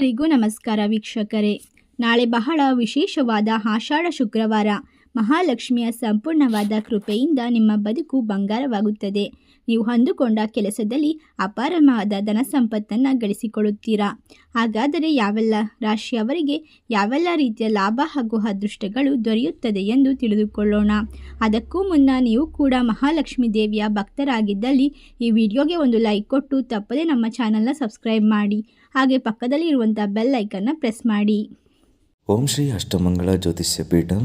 ಎಲ್ಲರಿಗೂ ನಮಸ್ಕಾರ ವೀಕ್ಷಕರೇ. ನಾಳೆ ಬಹಳ ವಿಶೇಷವಾದ ಆಷಾಢ ಶುಕ್ರವಾರ. ಮಹಾಲಕ್ಷ್ಮಿಯ ಸಂಪೂರ್ಣವಾದ ಕೃಪೆಯಿಂದ ನಿಮ್ಮ ಬದುಕು ಬಂಗಾರವಾಗುತ್ತದೆ. ನೀವು ಹೊಂದಿಕೊಂಡ ಕೆಲಸದಲ್ಲಿ ಅಪಾರವಾದ ಧನ ಸಂಪತ್ತನ್ನು ಗಳಿಸಿಕೊಳ್ಳುತ್ತೀರಾ? ಹಾಗಾದರೆ ಯಾವೆಲ್ಲ ರಾಶಿಯವರಿಗೆ ಯಾವೆಲ್ಲ ರೀತಿಯ ಲಾಭ ಹಾಗೂ ಅದೃಷ್ಟಗಳು ದೊರೆಯುತ್ತದೆ ಎಂದು ತಿಳಿದುಕೊಳ್ಳೋಣ. ಅದಕ್ಕೂ ಮುನ್ನ ನೀವು ಕೂಡ ಮಹಾಲಕ್ಷ್ಮಿ ದೇವಿಯ ಭಕ್ತರಾಗಿದ್ದಲ್ಲಿ ಈ ವಿಡಿಯೋಗೆ ಒಂದು ಲೈಕ್ ಕೊಟ್ಟು ತಪ್ಪದೇ ನಮ್ಮ ಚಾನಲ್ನ ಸಬ್ಸ್ಕ್ರೈಬ್ ಮಾಡಿ. ಹಾಗೆ ಪಕ್ಕದಲ್ಲಿ ಇರುವಂಥ ಬೆಲ್ ಐಕನ್ನ ಪ್ರೆಸ್ ಮಾಡಿ. ಓಂ ಶ್ರೀ ಅಷ್ಟಮಂಗಳ ಜ್ಯೋತಿಷ್ಯ ಪೀಠಂ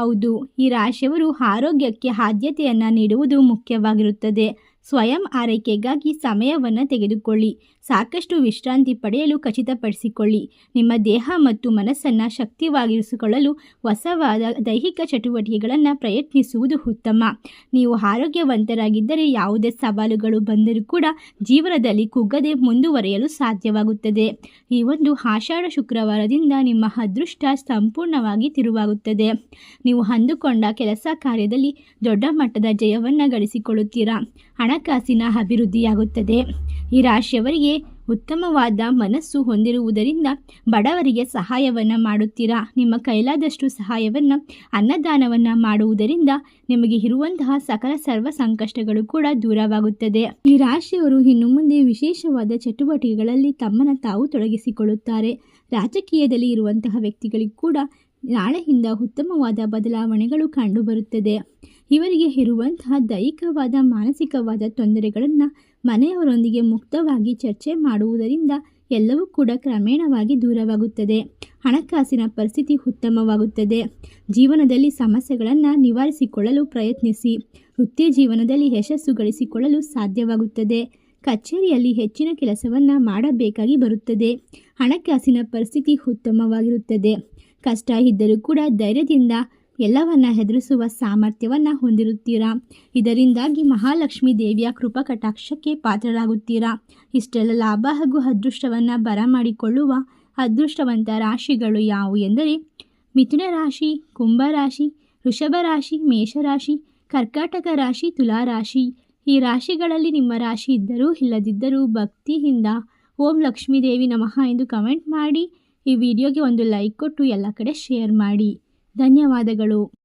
ಹೌದು. ಈ ರಾಶಿಯವರು ಆರೋಗ್ಯಕ್ಕೆ ಆದ್ಯತೆಯನ್ನು ನೀಡುವುದು ಮುಖ್ಯವಾಗಿರುತ್ತದೆ. ಸ್ವಯಂ ಆರೈಕೆಗಾಗಿ ಸಮಯವನ್ನು ತೆಗೆದುಕೊಳ್ಳಿ. ಸಾಕಷ್ಟು ವಿಶ್ರಾಂತಿ ಪಡೆಯಲು ಖಚಿತಪಡಿಸಿಕೊಳ್ಳಿ. ನಿಮ್ಮ ದೇಹ ಮತ್ತು ಮನಸ್ಸನ್ನು ಶಕ್ತಿವಾಗಿರಿಸಿಕೊಳ್ಳಲು ಹೊಸವಾದ ದೈಹಿಕ ಚಟುವಟಿಕೆಗಳನ್ನು ಪ್ರಯತ್ನಿಸುವುದು ಉತ್ತಮ. ನೀವು ಆರೋಗ್ಯವಂತರಾಗಿದ್ದರೆ ಯಾವುದೇ ಸವಾಲುಗಳು ಬಂದರೂ ಕೂಡ ಜೀವನದಲ್ಲಿ ಕುಗ್ಗದೆ ಮುಂದುವರಿಯಲು ಸಾಧ್ಯವಾಗುತ್ತದೆ. ಈ ಒಂದು ಆಷಾಢ ಶುಕ್ರವಾರದಿಂದ ನಿಮ್ಮ ಅದೃಷ್ಟ ಸಂಪೂರ್ಣವಾಗಿ ತಿರುವಾಗುತ್ತದೆ. ನೀವು ಅಂದುಕೊಂಡ ಕೆಲಸ ಕಾರ್ಯದಲ್ಲಿ ದೊಡ್ಡ ಮಟ್ಟದ ಜಯವನ್ನು ಗಳಿಸಿಕೊಳ್ಳುತ್ತೀರಾ? ಹಣಕಾಸಿನ ಅಭಿವೃದ್ಧಿಯಾಗುತ್ತದೆ. ಈ ರಾಶಿಯವರಿಗೆ ಉತ್ತಮವಾದ ಮನಸ್ಸು ಹೊಂದಿರುವುದರಿಂದ ಬಡವರಿಗೆ ಸಹಾಯವನ್ನು ಮಾಡುತ್ತೀರಾ? ನಿಮ್ಮ ಕೈಲಾದಷ್ಟು ಸಹಾಯವನ್ನು, ಅನ್ನದಾನವನ್ನು ಮಾಡುವುದರಿಂದ ನಿಮಗೆ ಇರುವಂತಹ ಸಕಲ ಸರ್ವ ಸಂಕಷ್ಟಗಳು ಕೂಡ ದೂರವಾಗುತ್ತದೆ. ಈ ರಾಶಿಯವರು ಇನ್ನು ಮುಂದೆ ವಿಶೇಷವಾದ ಚಟುವಟಿಕೆಗಳಲ್ಲಿ ತಮ್ಮನ್ನು ತಾವು ತೊಡಗಿಸಿಕೊಳ್ಳುತ್ತಾರೆ. ರಾಜಕೀಯದಲ್ಲಿ ಇರುವಂತಹ ವ್ಯಕ್ತಿಗಳಿಗೂ ಕೂಡ ನಾಳೆಯಿಂದ ಉತ್ತಮವಾದ ಬದಲಾವಣೆಗಳು ಕಂಡುಬರುತ್ತದೆ. ಇವರಿಗೆ ಇರುವಂತಹ ದೈಹಿಕವಾದ, ಮಾನಸಿಕವಾದ ತೊಂದರೆಗಳನ್ನು ಮನೆಯವರೊಂದಿಗೆ ಮುಕ್ತವಾಗಿ ಚರ್ಚೆ ಮಾಡುವುದರಿಂದ ಎಲ್ಲವೂ ಕೂಡ ಕ್ರಮೇಣವಾಗಿ ದೂರವಾಗುತ್ತದೆ. ಹಣಕಾಸಿನ ಪರಿಸ್ಥಿತಿ ಉತ್ತಮವಾಗುತ್ತದೆ. ಜೀವನದಲ್ಲಿ ಸಮಸ್ಯೆಗಳನ್ನು ನಿವಾರಿಸಿಕೊಳ್ಳಲು ಪ್ರಯತ್ನಿಸಿ. ವೃತ್ತಿ ಜೀವನದಲ್ಲಿ ಯಶಸ್ಸು ಗಳಿಸಿಕೊಳ್ಳಲು ಸಾಧ್ಯವಾಗುತ್ತದೆ. ಕಚೇರಿಯಲ್ಲಿ ಹೆಚ್ಚಿನ ಕೆಲಸವನ್ನು ಮಾಡಬೇಕಾಗಿ ಬರುತ್ತದೆ. ಹಣಕಾಸಿನ ಪರಿಸ್ಥಿತಿ ಉತ್ತಮವಾಗಿರುತ್ತದೆ. ಕಷ್ಟ ಇದ್ದರೂ ಕೂಡ ಧೈರ್ಯದಿಂದ ಎಲ್ಲವನ್ನ ಹೆದರಿಸುವ ಸಾಮರ್ಥ್ಯವನ್ನು ಹೊಂದಿರುತ್ತೀರಾ? ಇದರಿಂದಾಗಿ ಮಹಾಲಕ್ಷ್ಮಿ ದೇವಿಯ ಕೃಪಾ ಕಟಾಕ್ಷಕ್ಕೆ ಪಾತ್ರರಾಗುತ್ತೀರಾ? ಇಷ್ಟೆಲ್ಲ ಲಾಭ ಹಾಗೂ ಅದೃಷ್ಟವನ್ನು ಬರಮಾಡಿಕೊಳ್ಳುವ ಅದೃಷ್ಟವಂತ ರಾಶಿಗಳು ಯಾವುವು ಎಂದರೆ, ಮಿಥುನ ರಾಶಿ, ಕುಂಭ ರಾಶಿ, ವೃಷಭ ರಾಶಿ ಮೇಷರಾಶಿ ಕರ್ಕಾಟಕ ರಾಶಿ, ತುಲಾ ರಾಶಿ. ಈ ರಾಶಿಗಳಲ್ಲಿ ನಿಮ್ಮ ರಾಶಿ ಇದ್ದರೂ ಇಲ್ಲದಿದ್ದರೂ ಭಕ್ತಿಯಿಂದ ಓಂ ಲಕ್ಷ್ಮೀ ದೇವಿ ನಮಃ ಎಂದು ಕಮೆಂಟ್ ಮಾಡಿ, ಈ ವಿಡಿಯೋಗೆ ಒಂದು ಲೈಕ್ ಕೊಟ್ಟು ಎಲ್ಲ ಕಡೆ ಶೇರ್ ಮಾಡಿ. ಧನ್ಯವಾದಗಳು.